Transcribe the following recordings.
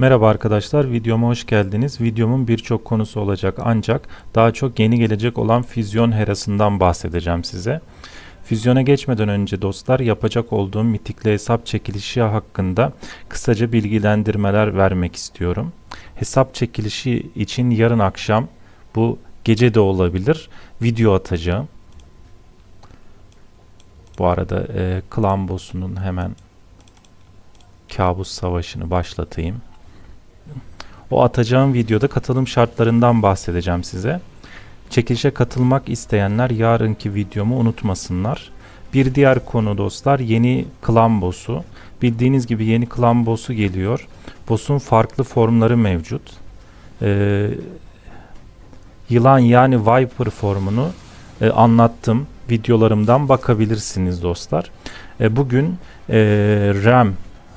Merhaba arkadaşlar, videoma hoş geldiniz. Videomun birçok konusu olacak ancak daha çok yeni gelecek olan füzyon herasından bahsedeceğim size. Füzyona geçmeden önce dostlar yapacak olduğum mitikli hesap çekilişi hakkında kısaca bilgilendirmeler vermek istiyorum. Hesap çekilişi için yarın akşam bu gece de olabilir video atacağım. Bu arada e, klan boss'unun hemen kabus savaşını başlatayım. O atacağım videoda katılım şartlarından bahsedeceğim size. Çekilişe katılmak isteyenler yarınki videomu unutmasınlar. Bir diğer konu dostlar yeni klan boss'u. Bildiğiniz gibi yeni klan boss'u geliyor. Boss'un farklı formları mevcut. Ee, yılan yani Viper formunu e, anlattım. Videolarımdan bakabilirsiniz dostlar. E, bugün e, Ram,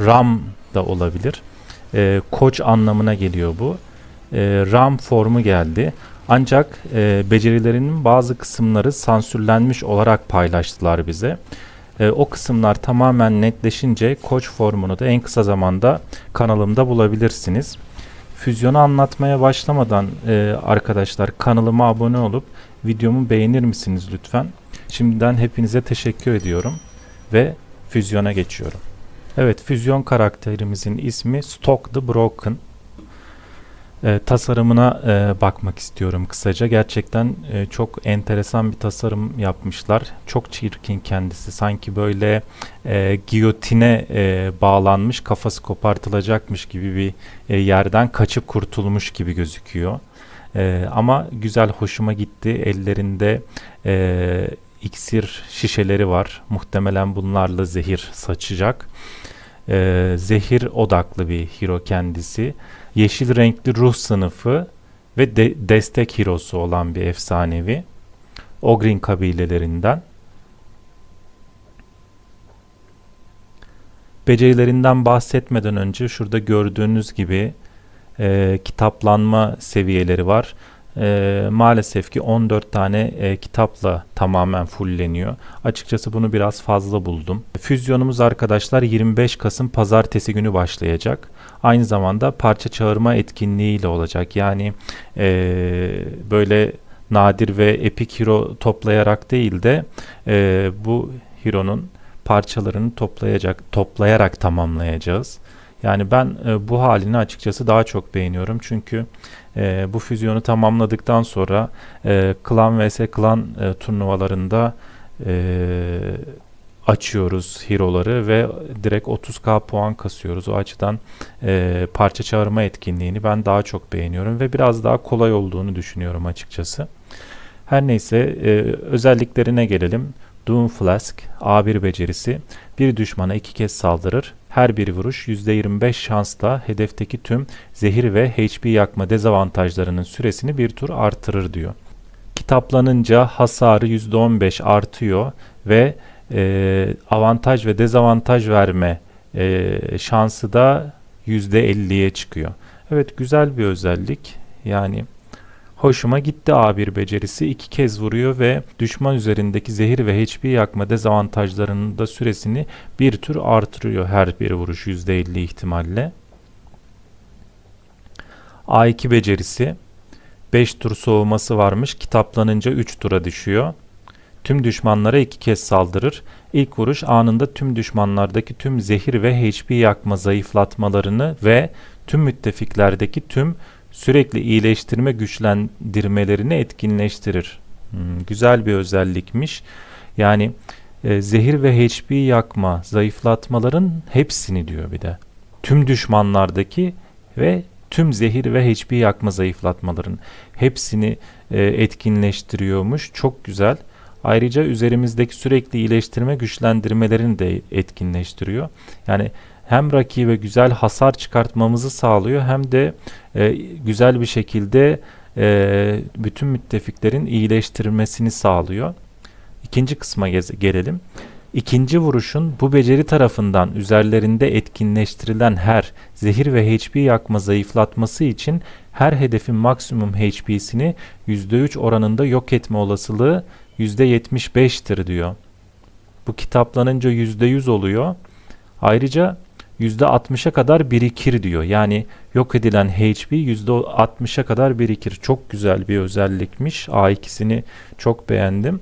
Ram da olabilir e, koç anlamına geliyor bu. E, RAM formu geldi. Ancak e, becerilerinin bazı kısımları sansürlenmiş olarak paylaştılar bize. E, o kısımlar tamamen netleşince koç formunu da en kısa zamanda kanalımda bulabilirsiniz. Füzyonu anlatmaya başlamadan e, arkadaşlar kanalıma abone olup videomu beğenir misiniz lütfen? Şimdiden hepinize teşekkür ediyorum ve füzyona geçiyorum. Evet, füzyon karakterimizin ismi Stock the Broken. E, tasarımına e, bakmak istiyorum kısaca. Gerçekten e, çok enteresan bir tasarım yapmışlar. Çok çirkin kendisi. Sanki böyle e, giyotine e, bağlanmış, kafası kopartılacakmış gibi bir e, yerden kaçıp kurtulmuş gibi gözüküyor. E, ama güzel, hoşuma gitti. Ellerinde e, iksir şişeleri var. Muhtemelen bunlarla zehir saçacak. Ee, zehir odaklı bir hero kendisi. Yeşil renkli ruh sınıfı ve de destek hirosu olan bir efsanevi. Ogrin kabilelerinden. Becerilerinden bahsetmeden önce şurada gördüğünüz gibi e, kitaplanma seviyeleri var e, maalesef ki 14 tane e, kitapla tamamen fullleniyor. Açıkçası bunu biraz fazla buldum. Füzyonumuz arkadaşlar 25 Kasım pazartesi günü başlayacak. Aynı zamanda parça çağırma etkinliğiyle olacak. Yani e, böyle nadir ve epik hero toplayarak değil de e, bu hero'nun parçalarını toplayacak toplayarak tamamlayacağız. Yani ben e, bu halini açıkçası daha çok beğeniyorum. Çünkü e, bu füzyonu tamamladıktan sonra e, klan vs klan e, turnuvalarında e, açıyoruz hero'ları ve direkt 30k puan kasıyoruz. O açıdan e, parça çağırma etkinliğini ben daha çok beğeniyorum ve biraz daha kolay olduğunu düşünüyorum açıkçası. Her neyse e, özelliklerine gelelim. Doom Flask A1 becerisi bir düşmana iki kez saldırır. Her bir vuruş %25 şansla hedefteki tüm zehir ve HP yakma dezavantajlarının süresini bir tur artırır diyor. Kitaplanınca hasarı %15 artıyor ve e, avantaj ve dezavantaj verme e, şansı da %50'ye çıkıyor. Evet güzel bir özellik. Yani Hoşuma gitti A1 becerisi. iki kez vuruyor ve düşman üzerindeki zehir ve HP yakma dezavantajlarının da süresini bir tür artırıyor her bir vuruş %50 ihtimalle. A2 becerisi 5 tur soğuması varmış. Kitaplanınca 3 tura düşüyor. Tüm düşmanlara iki kez saldırır. İlk vuruş anında tüm düşmanlardaki tüm zehir ve HP yakma zayıflatmalarını ve tüm müttefiklerdeki tüm sürekli iyileştirme güçlendirmelerini etkinleştirir. Hmm, güzel bir özellikmiş. Yani e, zehir ve HP yakma, zayıflatmaların hepsini diyor bir de. Tüm düşmanlardaki ve tüm zehir ve HP yakma zayıflatmaların hepsini e, etkinleştiriyormuş. Çok güzel. Ayrıca üzerimizdeki sürekli iyileştirme güçlendirmelerini de etkinleştiriyor. Yani hem rakibe güzel hasar çıkartmamızı sağlıyor hem de e, güzel bir şekilde e, bütün müttefiklerin iyileştirmesini sağlıyor. İkinci kısma gelelim. İkinci vuruşun bu beceri tarafından üzerlerinde etkinleştirilen her zehir ve HP yakma zayıflatması için her hedefin maksimum HP'sini %3 oranında yok etme olasılığı %75'tir diyor. Bu kitaplanınca %100 oluyor. Ayrıca %60'a kadar birikir diyor. Yani yok edilen HP %60'a kadar birikir. Çok güzel bir özellikmiş. A2'sini çok beğendim.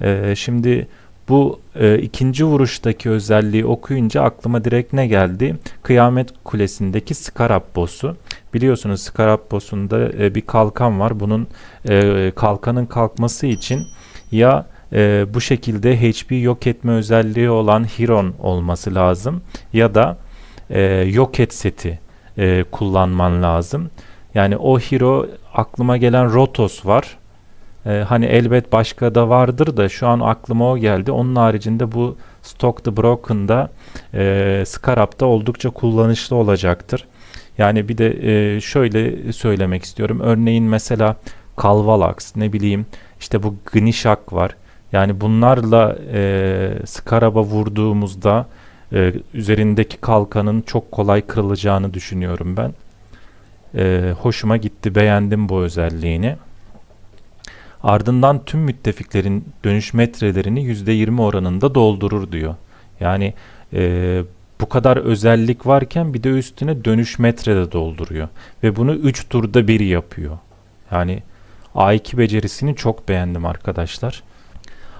Ee, şimdi bu e, ikinci vuruştaki özelliği okuyunca aklıma direkt ne geldi? Kıyamet Kulesi'ndeki Scarab boss'u. Biliyorsunuz Scarab boss'unda e, bir kalkan var. Bunun e, kalkanın kalkması için ya e, bu şekilde HP yok etme özelliği olan Hiron olması lazım ya da e, yok et seti e, kullanman lazım. Yani o hero aklıma gelen Rotos var. E, hani elbet başka da vardır da şu an aklıma o geldi. Onun haricinde bu Stock the Broken'da e, Scarab'da oldukça kullanışlı olacaktır. Yani bir de e, şöyle söylemek istiyorum. Örneğin mesela Kalvalax ne bileyim işte bu Gnishak var. Yani bunlarla e, Scarab'a vurduğumuzda e, üzerindeki kalkanın çok kolay kırılacağını düşünüyorum ben. E, hoşuma gitti, beğendim bu özelliğini. Ardından tüm müttefiklerin dönüş metrelerini %20 oranında doldurur diyor. Yani e, bu kadar özellik varken bir de üstüne dönüş metrede dolduruyor. Ve bunu 3 turda bir yapıyor. Yani A2 becerisini çok beğendim arkadaşlar.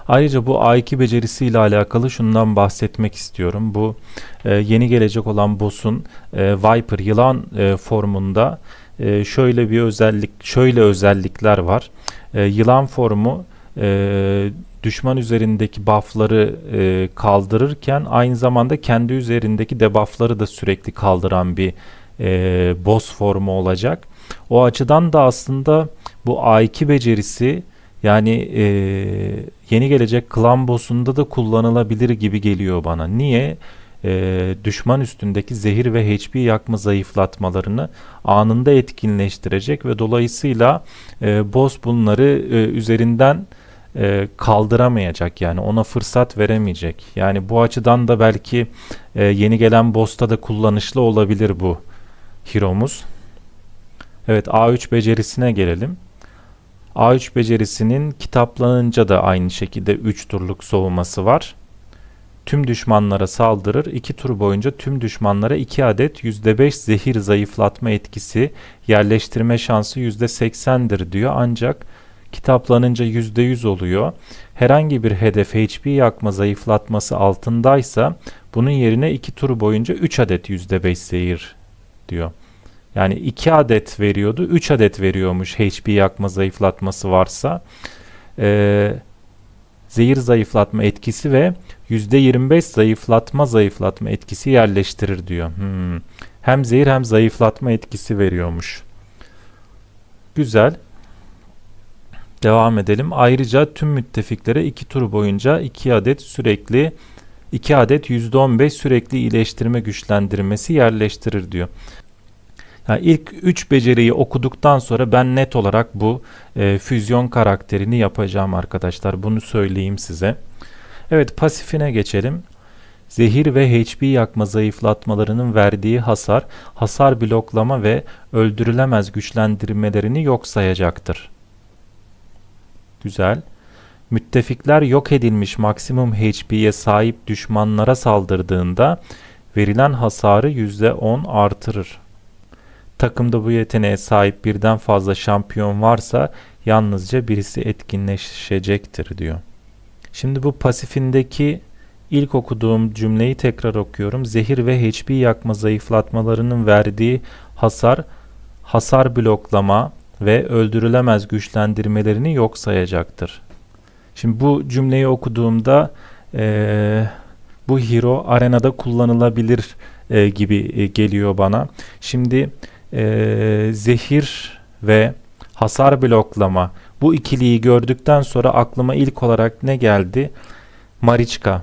Ayrıca bu A2 becerisiyle alakalı şundan bahsetmek istiyorum. Bu e, yeni gelecek olan boss'un e, Viper yılan e, formunda e, şöyle bir özellik, şöyle özellikler var. E, yılan formu e, düşman üzerindeki buff'ları e, kaldırırken aynı zamanda kendi üzerindeki debuff'ları da sürekli kaldıran bir e, boss formu olacak. O açıdan da aslında bu A2 becerisi yani e, yeni gelecek klan boss'unda da kullanılabilir gibi geliyor bana. Niye? E, düşman üstündeki zehir ve HP yakma zayıflatmalarını anında etkinleştirecek ve dolayısıyla e, boss bunları e, üzerinden e, kaldıramayacak yani ona fırsat veremeyecek. Yani bu açıdan da belki e, yeni gelen boss'ta da kullanışlı olabilir bu hero'muz. Evet A3 becerisine gelelim. A3 becerisinin kitaplanınca da aynı şekilde 3 turluk soğuması var. Tüm düşmanlara saldırır. 2 tur boyunca tüm düşmanlara 2 adet %5 zehir zayıflatma etkisi yerleştirme şansı %80'dir diyor. Ancak kitaplanınca %100 oluyor. Herhangi bir hedef HP yakma zayıflatması altındaysa bunun yerine 2 tur boyunca 3 adet %5 zehir diyor. Yani 2 adet veriyordu. 3 adet veriyormuş HP yakma zayıflatması varsa. Ee, zehir zayıflatma etkisi ve %25 zayıflatma zayıflatma etkisi yerleştirir diyor. Hmm. Hem zehir hem zayıflatma etkisi veriyormuş. Güzel. Devam edelim. Ayrıca tüm müttefiklere 2 tur boyunca 2 adet sürekli 2 adet %15 sürekli iyileştirme güçlendirmesi yerleştirir diyor. Yani ilk 3 beceriyi okuduktan sonra ben net olarak bu e, füzyon karakterini yapacağım arkadaşlar. Bunu söyleyeyim size. Evet pasifine geçelim. Zehir ve HP yakma zayıflatmalarının verdiği hasar, hasar bloklama ve öldürülemez güçlendirmelerini yok sayacaktır. Güzel. Müttefikler yok edilmiş maksimum HP'ye sahip düşmanlara saldırdığında verilen hasarı %10 artırır. Takımda bu yeteneğe sahip birden fazla şampiyon varsa yalnızca birisi etkinleşecektir diyor. Şimdi bu pasifindeki ilk okuduğum cümleyi tekrar okuyorum. Zehir ve HP yakma zayıflatmalarının verdiği hasar, hasar bloklama ve öldürülemez güçlendirmelerini yok sayacaktır. Şimdi bu cümleyi okuduğumda ee, bu hero arenada kullanılabilir e, gibi e, geliyor bana. Şimdi e, zehir ve hasar bloklama bu ikiliyi gördükten sonra aklıma ilk olarak ne geldi? Mariçka.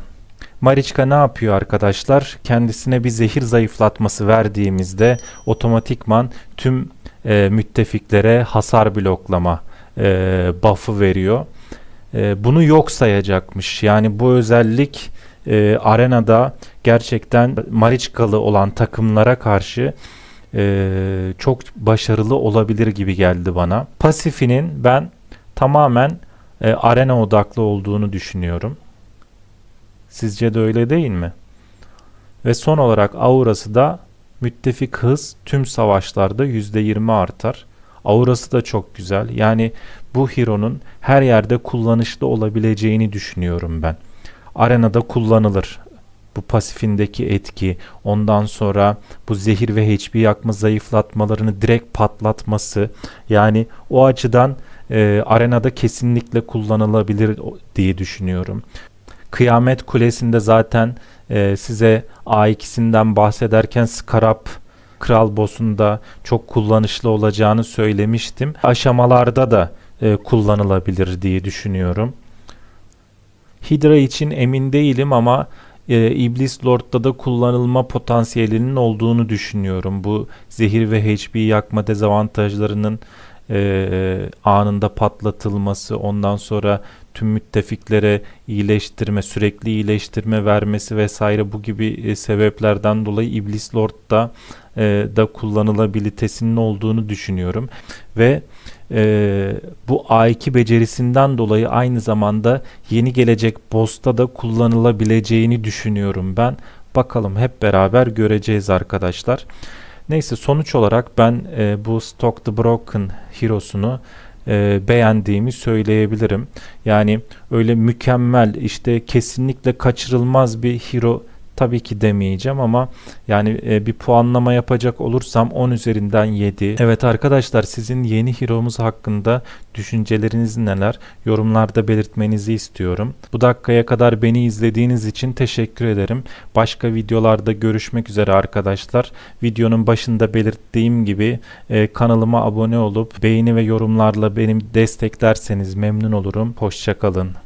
Mariçka ne yapıyor arkadaşlar? Kendisine bir zehir zayıflatması verdiğimizde otomatikman tüm e, müttefiklere hasar bloklama e, buff'ı veriyor. E, bunu yok sayacakmış. Yani bu özellik e, arenada gerçekten Mariçkalı olan takımlara karşı e, çok başarılı olabilir gibi geldi bana. Pasifinin ben tamamen e, arena odaklı olduğunu düşünüyorum. Sizce de öyle değil mi? Ve son olarak aurası da müttefik hız tüm savaşlarda %20 artar. Aurası da çok güzel. Yani bu hero'nun her yerde kullanışlı olabileceğini düşünüyorum ben. Arenada kullanılır. Bu pasifindeki etki, ondan sonra bu zehir ve HP yakma zayıflatmalarını direkt patlatması. Yani o açıdan e, arenada kesinlikle kullanılabilir diye düşünüyorum. Kıyamet Kulesi'nde zaten e, size A2'sinden bahsederken Scarab Kral Boss'unda çok kullanışlı olacağını söylemiştim. Aşamalarda da e, kullanılabilir diye düşünüyorum. Hydra için emin değilim ama e, İblis Lord'da da kullanılma potansiyelinin olduğunu düşünüyorum. Bu zehir ve HP yakma dezavantajlarının e, anında patlatılması, ondan sonra tüm müttefiklere iyileştirme, sürekli iyileştirme vermesi vesaire bu gibi e, sebeplerden dolayı İblis Lord'da e, da kullanılabilitesinin olduğunu düşünüyorum ve e, bu A2 becerisinden dolayı aynı zamanda yeni gelecek boss'ta da kullanılabileceğini düşünüyorum ben. Bakalım hep beraber göreceğiz arkadaşlar. Neyse sonuç olarak ben e, bu Stock the Broken Hero'sunu e, beğendiğimi söyleyebilirim. Yani öyle mükemmel işte kesinlikle kaçırılmaz bir hero tabii ki demeyeceğim ama yani e, bir puanlama yapacak olursam 10 üzerinden 7. Evet arkadaşlar sizin yeni hero'muz hakkında düşünceleriniz neler? Yorumlarda belirtmenizi istiyorum. Bu dakikaya kadar beni izlediğiniz için teşekkür ederim. Başka videolarda görüşmek üzere arkadaşlar. Videonun başında belirttiğim gibi e, kanalıma abone olup beğeni ve yorumlarla benim desteklerseniz memnun olurum. Hoşçakalın.